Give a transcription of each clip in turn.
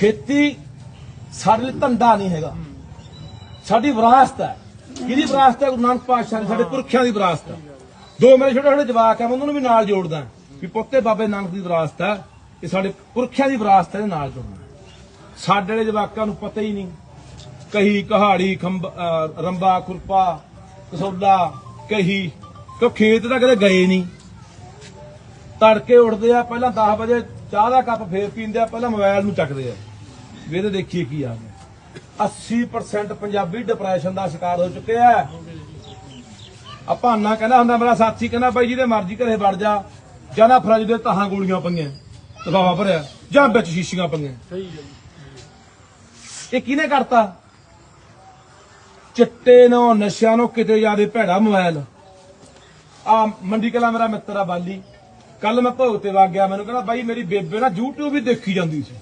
ਖੇਤੀ ਸਾਡੇ ਲਈ ਧੰਦਾ ਨਹੀਂ ਹੈਗਾ। ਸਾਡੀ ਵਿਰਾਸਤ ਹੈ। ਕਿਹਦੀ ਵਿਰਾਸਤ ਹੈ? ਗੁਰੂ ਨਾਨਕ ਪਾਤਸ਼ਾਹ ਦੀ, ਸਾਡੇ ਪੁਰਖਿਆਂ ਦੀ ਵਿਰਾਸਤ ਹੈ। ਦੋ ਮੇਰੇ ਛੋਟੇ ਛੋਟੇ ਜਵਾਕ ਆ ਮੈਂ ਉਹਨਾਂ ਨੂੰ ਵੀ ਨਾਲ ਜੋੜਦਾ ਵੀ ਪੁੱਤੇ ਬਾਬੇ ਨਾਨਕ ਦੀ ਵਿਰਾਸਤ ਹੈ। ਇਹ ਸਾਡੇ ਪੁਰਖਿਆਂ ਦੀ ਵਿਰਾਸਤ ਹੈ ਨਾਲ ਜੋੜਨਾ ਸਾਡੇ ਵਾਲੇ ਜਵਾਕਾਂ ਨੂੰ ਪਤਾ ਹੀ ਨਹੀਂ। ਕਹੀ ਕਹਾੜੀ ਖੰਬ ਰੰਬਾ, ਖੁਰਪਾ, ਕਸੌਲਾ, ਕਹੀ ਤੋ ਖੇਤ ਤਾਂ ਕਦੇ ਗਏ ਨਹੀਂ? ਤੜਕੇ ਉੱਠਦੇ ਆ, ਪਹਿਲਾਂ 10 ਵਜੇ ਚਾਹ ਦਾ ਕੱਪ ਫੇਰ ਪੀਂਦੇ ਆ, ਪਹਿਲਾਂ ਮੋਬਾਈਲ ਨੂੰ ਚੱਕਦੇ ਆ। ਵੀ ਇਹਦੇ ਦੇਖੀਏ ਕੀ ਆ ਗਿਆ। 80% ਪੰਜਾਬੀ ਡਿਪਰੈਸ਼ਨ ਦਾ ਸ਼ਿਕਾਰ ਹੋ ਚੁੱਕੇ ਆ। ਆ ਭਾਨਾ ਕਹਿੰਦਾ ਹੁੰਦਾ ਮੇਰਾ ਸਾਥੀ ਕਹਿੰਦਾ ਬਾਈ ਜਿਹਦੇ ਮਰਜ਼ੀ ਘਰੇ ਵੜ ਜਾ ਜਾਂ ਨਾ ਫਰਜ ਦੇ ਤਾਹਾਂ ਗੋਲੀਆਂ ਪਈਆਂ ਤਬਾਵਾ ਭਰਿਆ ਜਾਂ ਵਿੱਚ ਸ਼ੀਸ਼ੀਆਂ ਪਈਆਂ। ਇਹ ਕਿਹਨੇ ਕਰਤਾ? ਚਿੱਟੇ ਨੂੰ ਨਸ਼ਿਆਂ ਨੂੰ ਕਿਤੇ ਜ਼ਿਆਦਾ ਭੈੜਾ ਮੋਬਾਈਲ ਆ ਮੰਡੀ ਕਲਾ ਮੇਰਾ ਮਿੱਤਰ ਆ ਬਾਲੀ। ਕੱਲ ਮੈਂ ਭੋਗ ਤੇ ਵਗ ਗਿਆ ਮੈਨੂੰ ਕਹਿੰਦਾ ਬਾਈ ਮੇਰੀ ਬੇਬੇ ਨਾ YouTube ਵੀ ਦੇਖੀ ਜਾਂਦੀ ਸੀ।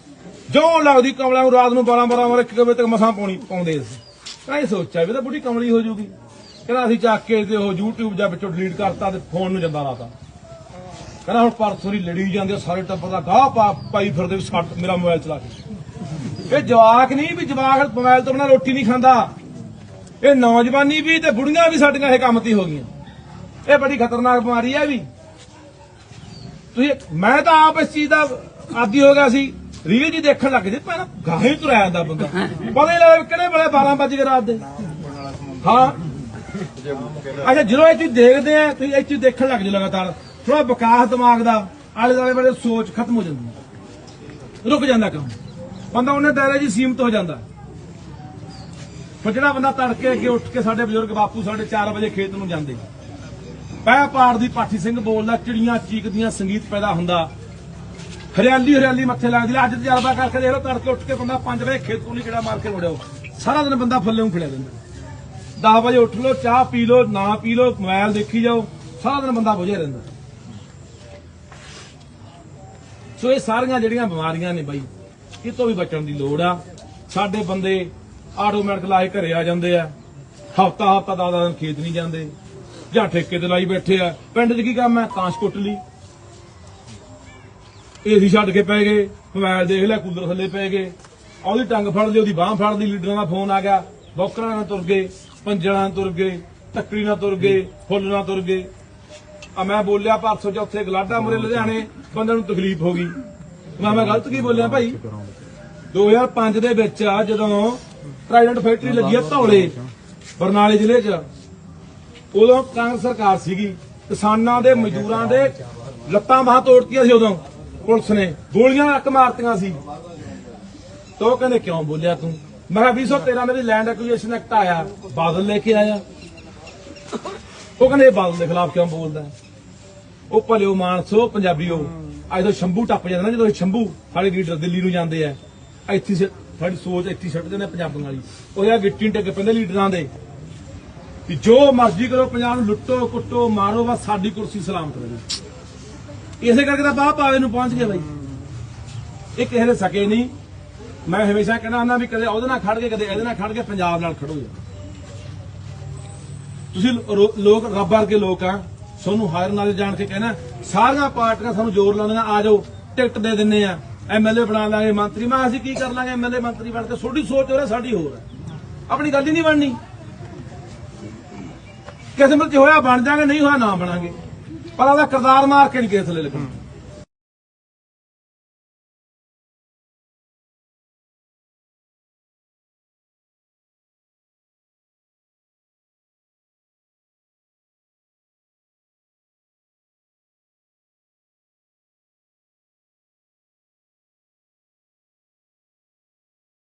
ਜੋ ਲੱਗਦੀ ਕਮਲਾ ਨੂੰ ਰਾਤ ਨੂੰ 12 12 ਵਜੇ 1 ਵਜੇ ਤੱਕ ਮਸਾਂ ਪਾਉਣੀ ਪਾਉਂਦੇ ਸੀ। ਕਹਿੰਦਾ ਇਹ ਸੋਚਿਆ ਵੀ ਤਾਂ ਬੁੱਢੀ ਕਮਲੀ ਹੋ ਜਾਊਗੀ ਕਹਿੰਦਾ ਅਸੀਂ ਚੱਕ ਕੇ ਤੇ ਉਹ YouTube ਜਾਂ ਵਿੱਚੋਂ ਡਿਲੀਟ ਕਰਤਾ ਤੇ ਫੋਨ ਨੂੰ ਜਾਂਦਾ ਰਾਤਾ ਕਹਿੰਦਾ ਹੁਣ ਪਰਸੋਂ ਦੀ ਲੜੀ ਜਾਂਦੇ ਆ, ਸਾਰੇ ਟੱਬਰ ਦਾ ਗਾਹ ਪਾ ਪਾਈ ਫਿਰਦੇ ਵੀ ਸੱਟ ਮੇਰਾ ਮੋਬਾਈਲ ਚਲਾ ਕੇ। ਇਹ ਜਵਾਕ ਨਹੀਂ ਵੀ ਜਵਾਕ ਮੋਬਾਈਲ ਤੋਂ ਬਿਨਾਂ ਰੋਟੀ ਨਹੀਂ ਖਾਂਦਾ। ਇਹ ਨੌਜਵਾਨੀ ਵੀ ਤੇ ਬੁੜੀਆਂ ਵੀ ਸਾਡੀਆਂ ਇਹ ਕੰਮ ਤੇ ਹੋ ਗਈਆਂ। ਇਹ ਬੜੀ ਖਤਰਨਾਕ ਬਿਮਾਰੀ ਹੈ ਇਹ ਵੀ। ਤੁਸੀਂ ਮੈਂ ਤਾਂ ਆਪ ਇਸ ਚੀਜ਼ ਦਾ ਆਦੀ ਹੋ ਗਿਆ ਸੀ। ਰੀਲ ਜੀ ਦੇਖਣ ਲੱਗ ਜੇ, ਪਹਿਲਾਂ ਗਾਹੇ ਤੁਰਿਆ ਜਾਂਦਾ ਬੰਦਾ। ਪਤਾ ਹੀ ਲੱਗ ਕਿਹੜੇ ਵੇਲੇ 12 ਵਜੇ ਕੇ ਰਾਤ ਦੇ। ਹਾਂ। ਅੱਛਾ, ਜਦੋਂ ਇਹ ਚੀਜ਼ ਦੇਖਦੇ ਆ, ਤੁਸੀਂ ਇਹ ਚੀਜ਼ ਦੇਖਣ ਲੱਗ ਜਾਓ ਲਗਾਤਾਰ। ਥੋੜਾ ਵਿਕਾਸ ਦਿਮਾਗ ਦਾ ਆਲੇ ਦੁਆਲੇ ਬਾਰੇ ਸੋਚ ਖਤਮ ਹੋ ਜਾਂਦੀ ਰੁਕ ਜਾਂਦਾ ਕੰਮ। ਬੰਦਾ ਉਹਨੇ ਦਾਇਰੇ ਜੀ ਸੀਮਤ ਹੋ ਜਾਂਦਾ। ਪਰ ਜਿਹੜਾ ਬੰਦਾ ਤੜਕੇ ਅੱਗੇ ਉੱਠ ਕੇ ਸਾਡੇ ਬਜ਼ੁਰਗ ਬਾਪੂ ਸਾਡੇ 4 ਵਜੇ ਖੇਤ ਨੂੰ ਜਾਂਦੇ। ਪੈ ਪਾੜ ਦੀ ਪਾਠੀ ਸਿੰਘ ਬੋਲਦਾ, ਚਿੜੀਆਂ ਚੀਕਦੀਆਂ, ਸੰਗੀਤ ਪੈਦਾ ਹੁੰਦਾ। ਹਰਿਆਲੀ ਹਰਿਆਲੀ ਮੱਥੇ ਲੱਗਦੀ ਅੱਜ ਤਜਰਬਾ ਕਰਕੇ ਦੇਖ ਲਓ, ਤੜਕੇ ਉੱਠ ਕੇ ਬੰਦਾ 5 ਵਜੇ ਖੇਤ ਤੋਂ ਨਹੀਂ ਕਿਹੜਾ ਮਾਰ ਕੇ ਮੁੜਿਓ ਸਾਰਾ ਦਿਨ ਬੰਦਾ ਫੁੱਲੇ ਨੂੰ ਖੜਿਆ ਰਹਿੰਦਾ। 10 ਵਜੇ ਉੱਠ ਲਓ, ਚਾਹ ਪੀ ਲਓ, ਨਾ ਪੀ ਲਓ, ਮੋਬਾਈਲ ਦੇਖੀ ਜਾਓ, ਸਾਰਾ ਦਿਨ ਬੰਦਾ ਬੁਝਿਆ ਰਹਿੰਦਾ। ਸੋ ਇਹ ਸਾਰੀਆਂ ਜਿਹੜੀਆਂ ਬਿਮਾਰੀਆਂ ਨੇ ਬਾਈ ਇਹ ਤੋਂ ਵੀ ਬਚਣ ਦੀ ਲੋੜ ਆ। ਸਾਡੇ ਬੰਦੇ ਆਟੋਮੈਟਿਕ ਲਾਏ ਘਰੇ ਆ ਜਾਂਦੇ ਆ। ਹਫਤਾ ਹਫਤਾ ਦਾ ਦਿਨ ਖੇਤ ਨਹੀਂ ਜਾਂਦੇ, ਜਾਂ ਠੇਕੇ ਤੇ ਲਾਈ ਬੈਠੇ ਆ। ਪਿੰਡ 'ਚ ਕੀ ਕੰਮ ਹੈ ਕਾਂਸ਼ ਕੁੱਟ ਲਈ। ਏਸੀ ਛੱਡ ਕੇ ਪੈ ਗਏ ਮੋਬਾਈਲ ਦੇਖ ਲਿਆ, ਕੂਲਰ ਥੱਲੇ ਪੈ ਗਏ। ਉਹਦੀ ਟੰਗ ਫੜ ਲਈ ਉਹਦੀ ਬਾਹ ਫੜ ਲਈ ਲੀਡਰਾਂ ਦਾ ਫੋਨ ਆ ਗਿਆ। ਬੌਕਰਾਂ ਨਾਲ ਤੁਰ ਗਏ, ਪੰਜਰਾਂ ਨਾਲ ਤੁਰ ਗਏ, ਟੱਕਰੀ ਨਾਲ ਤੁਰ ਗਏ, ਫੁੱਲ ਨਾਲ ਤੁਰ ਗਏ। ਆ ਮੈਂ ਬੋਲਿਆ ਪਰਸੋਂ ਚੌਥੇ ਗਲਾਡਾ ਮੁਰੇ ਲੁਧਿਆਣੇ ਬੰਦੇ ਨੂੰ ਤਕਲੀਫ ਹੋ ਗਈ। ਮੈਂ ਮੈਂ ਗਲਤ ਕੀ ਬੋਲਿਆ ਭਾਈ? 2005 ਦੇ ਵਿੱਚ ਆ ਜਦੋਂ ਟ੍ਰਾਈਡੈਂਟ ਫੈਕਟਰੀ ਲੱਗੀ ਆ ਧੌਲੇ, ਬਰਨਾਲੇ ਜ਼ਿਲ੍ਹੇ 'ਚ। ਉਦੋਂ ਕਾਂਗਰਸ ਸਰਕਾਰ ਸੀਗੀ। ਕਿਸਾਨਾਂ ਦੇ ਮਜ਼ਦੂਰਾਂ ਦੇ ਲੱਤਾਂ ਬਾਹਾਂ ਤੋੜਤੀਆਂ ਸੀ ਉਦੋਂ। ਪੁਲਿਸ ਨੇ ਗੋਲੀਆਂ ਅੱਕ ਮਾਰਤੀਆਂ ਸੀ। ਉਹ ਕਹਿੰਦੇ, ਕਿਉਂ ਬੋਲਿਆ ਤੂੰ? ਮੈਂ ਕਿਹਾ 2013 ਮੇਰੀ ਲੈਂਡ ਐਕੁਜੀਸ਼ਨ ਐਕਟ ਆਇਆ, ਬਾਦਲ ਲੈ ਕੇ ਆਇਆ। ਉਹ ਕਹਿੰਦੇ ਬਾਦਲ ਦੇ ਖਿਲਾਫ ਕਿਉਂ ਬੋਲਦਾ? ਉਹ ਭਲਿਓ ਮਾਨਸੋ ਪੰਜਾਬੀਓ ਅੱਜ ਤੋਂ ਸ਼ੰਭੂ ਟੱਪ ਜਾਂਦਾ ਨਾ, ਜਦੋਂ ਸ਼ੰਭੂ ਸਾਡੇ ਲੀਡਰ ਦਿੱਲੀ ਨੂੰ ਜਾਂਦੇ ਆ, ਇੱਥੇ ਸਾਡੀ ਸੋਚ ਇੱਥੇ ਛੱਡ ਦਿੰਦੇ ਪੰਜਾਬੀਆਂ ਵਾਲੀ। ਉਹ ਯਾ ਗਿੱਟੀ ਟੱਕੇ ਪੈਂਦੇ ਲੀਡਰਾਂ ਦੇ। ਕਿ ਜੋ ਮਰਜ਼ੀ ਕਰੋ, ਪੰਜਾਬ ਨੂੰ ਲੁੱਟੋ, ਕੁੱਟੋ, ਮਾਰੋ, ਬਸ ਸਾਡੀ ਕੁਰਸੀ ਸਲਾਮਤ ਰਹੇ ਇਸੇ ਕਰਕੇ ਤਾਂ ਬਾਹ ਪਾਵੇ ਨੂੰ ਪਹੁੰਚ ਗਿਆ ਬਾਈ। ਇਹ ਕਿਸੇ ਦੇ ਸਕੇ ਨਹੀਂ। ਮੈਂ ਹਮੇਸ਼ਾ ਕਹਿੰਦਾ ਹੁੰਦਾ ਵੀ ਕਦੇ ਉਹਦੇ ਨਾਲ ਖੜ ਕੇ, ਕਦੇ ਇਹਦੇ ਨਾਲ ਖੜ ਕੇ ਪੰਜਾਬ ਨਾਲ ਖੜੋ। ਯਾਰ ਤੁਸੀਂ ਲੋਕ ਰੱਬ ਵਰਗੇ ਲੋਕ ਆ। ਤੁਹਾਨੂੰ ਹਾਇਰ ਨਾਲ ਜਾਣ ਕੇ ਕਹਿਣਾ, ਸਾਰੀਆਂ ਪਾਰਟੀਆਂ ਸਾਨੂੰ ਜ਼ੋਰ ਲਾਉਂਦੀਆਂ ਆ ਜਾਓ, ਟਿਕਟ ਦੇ ਦਿੰਨੇ ਆ। ਐਮਐਲਏ ਬਣਾ ਲਾਂਗੇ, ਮੰਤਰੀ। ਮੈਂ ਅਸੀਂ ਕੀ ਕਰ ਲਾਂਗੇ ਐਮਐਲਏ ਮੰਤਰੀ ਬਣ ਕੇ? ਤੁਹਾਡੀ ਸੋਚ ਹੋਰ ਹੈ ਸਾਡੀ ਹੋਰ ਹੈ ਆਪਣੀ ਗੱਲ ਹੀ ਨਹੀਂ ਬਣਨੀ। ਕਿਸੇ ਚ ਹੋਇਆ ਬਣ ਜਾਗੇ, ਨਹੀਂ ਹੋਇਆ ਨਾ ਬਣਾਂਗੇ। ਪਰ ਉਹਦਾ ਕਿਰਦਾਰ ਮਾਰ ਕੇ ਨਹੀਂ ਕਿਸੇ ਥੱਲੇ ਲੱਗਣਾ